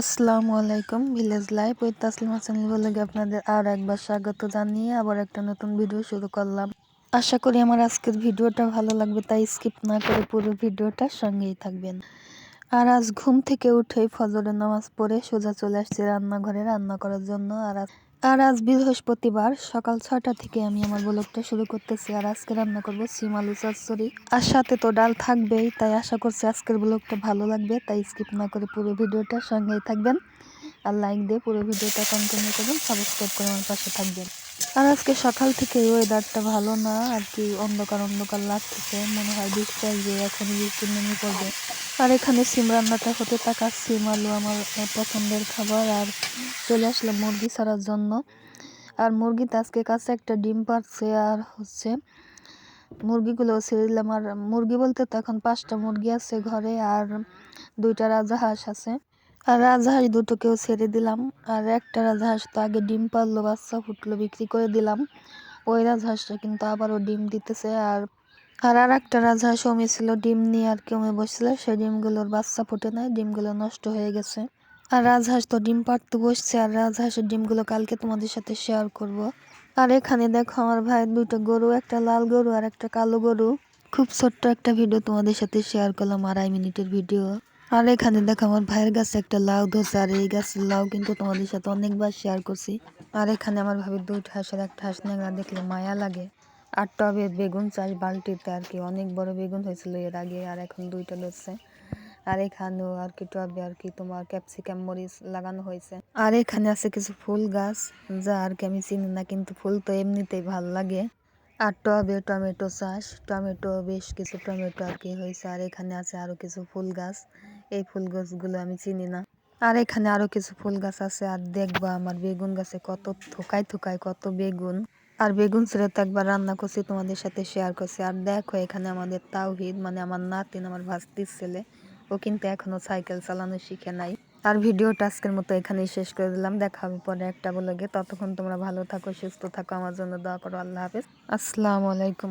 আসসালামু আলাইকুম, village life ওই তাসলিমা চ্যানেল বলে আপনাদের আর একবার স্বাগত জানিয়ে আবার একটা নতুন ভিডিও শুরু করলাম। আশা করি আমার আজকের ভিডিওটা ভালো লাগবে, তাই স্কিপ না করে পুরো ভিডিওটা সঙ্গেই থাকবেন। আর আজ ঘুম থেকে উঠেই ফজরের নামাজ পড়ে সোজা চলে আসছি রান্নাঘরে রান্না করার জন্য। আর আর আজ বৃহস্পতিবার, সকাল ছটা থেকে আমি আমার ব্লগটা শুরু করতেছি আর আজকে রান্না করব সিম আলু চচ্চড়ি। আর সাথে তো ডাল থাকবেই, তাই আশা করছি আজকের ব্লগটা ভালো লাগবে, তাই স্কিপ না করে পুরো ভিডিওটা সঙ্গেই থাকবেন। আর লাইক দিয়ে পুরো ভিডিওটা কন্টিনিউ করবেন, সাবস্ক্রাইব করে আমার পাশে থাকবেন। আর আজকে সকাল থেকে ওয়েদারটা ভালো না, আর কি অন্ধকার অন্ধকার লাগতেছে। মনে হয় বৃষ্টি আসবে এখন বৃষ্টি নেমে পড়বে। আর এখানে সিম রান্নাটা হতে থাকা সিম আলু আমার পছন্দের খাবার, আর চলে আসলাম মুরগি ছাড়ার জন্য। আর মুরগিতে আজকে কাছে একটা ডিম পারছে আর হচ্ছে মুরগিগুলো ছেড়ে দিলাম। আর মুরগি বলতে তো এখন পাঁচটা মুরগি আছে ঘরে, আর দুইটা রাজাহাঁস আছে। আর রাজহাঁস দুটোকেও ছেড়ে দিলাম। আর একটা রাজহাঁস তো আগে ডিম পারল, বাচ্চা ফুটলো, বিক্রি করে দিলাম। ওই রাজহাঁসটা কিন্তু আবারও ডিম দিতেছে। আর আর আর একটা রাজহাঁস অমি ছিল, ডিম নিয়ে আর কেমে বসছিল। সেই ডিমগুলোর বাচ্চা ফুটে নাই, ডিমগুলো নষ্ট হয়ে গেছে। আর রাজহাঁস তো ডিম পাড়তে বসছে। আর রাজহাঁসের ডিমগুলো কালকে তোমাদের সাথে শেয়ার করব। আর এখানে দেখো আমার ভাইয়ের দুটো গরু, একটা লাল গরু আর একটা কালো গরু। খুব ছোট্ট একটা ভিডিও তোমাদের সাথে শেয়ার করলাম আড়াই মিনিটের ভিডিও আর এখানে দেখো আমার ভাইয়ের গাছে একটা লাউ ধরছে, আর এই গাছের লাউ কিন্তু তোমাদের সাথে অনেকবার শেয়ার করছি। আর এখানে আমার ভাবির দুইটা হাঁসের একটা হাঁস নেগা দেখলে মায়া লাগে। আর টবে বেগুন চাষ বালতিতে আর কি, অনেক বড় বেগুন হয়েছিল এর আগে, আর এখন দুইটা ধরছে। আর এখানেও আর কি টবে আর কি তোমার ক্যাপসিকাম মরিচ লাগানো হয়েছে। আর এখানে আছে কিছু ফুল গাছ, যা আর কি আমি চিনি না, কিন্তু ফুল তো এমনিতেই ভালো লাগে। আর টবে টমেটো চাষ, টমেটো বেশ কিছু টমেটো আর কি হয়েছে, আর এখানে আছে আরও কিছু ফুল গাছ। এই ফুল গাছগুলো আমি চিনি না। আর এখানে আরও কিছু ফুল গাছ আছে, আর দেখবা আমার বেগুন গাছে কত থোকায় থোকায় কত বেগুন। আর বেগুন ছেড়ে তো একবার রান্না করছি, তোমাদের সাথে শেয়ার করছি। আর দেখো এখানে আমাদের তাওহিদ মানে আমার নাতিন আমার ভাস্তির ছেলে। ও কিন্তু এখনও সাইকেল চালানো শিখে নাই। আর ভিডিওটা আজকের মতো এখানেই শেষ করে দিলাম। দেখা হবে পরে একটা বলে ততক্ষণ তোমরা ভালো থাকো, সুস্থ থাকো। আমার জন্য দোয়া করো। আল্লাহ হাফেজ। আসসালামু আলাইকুম।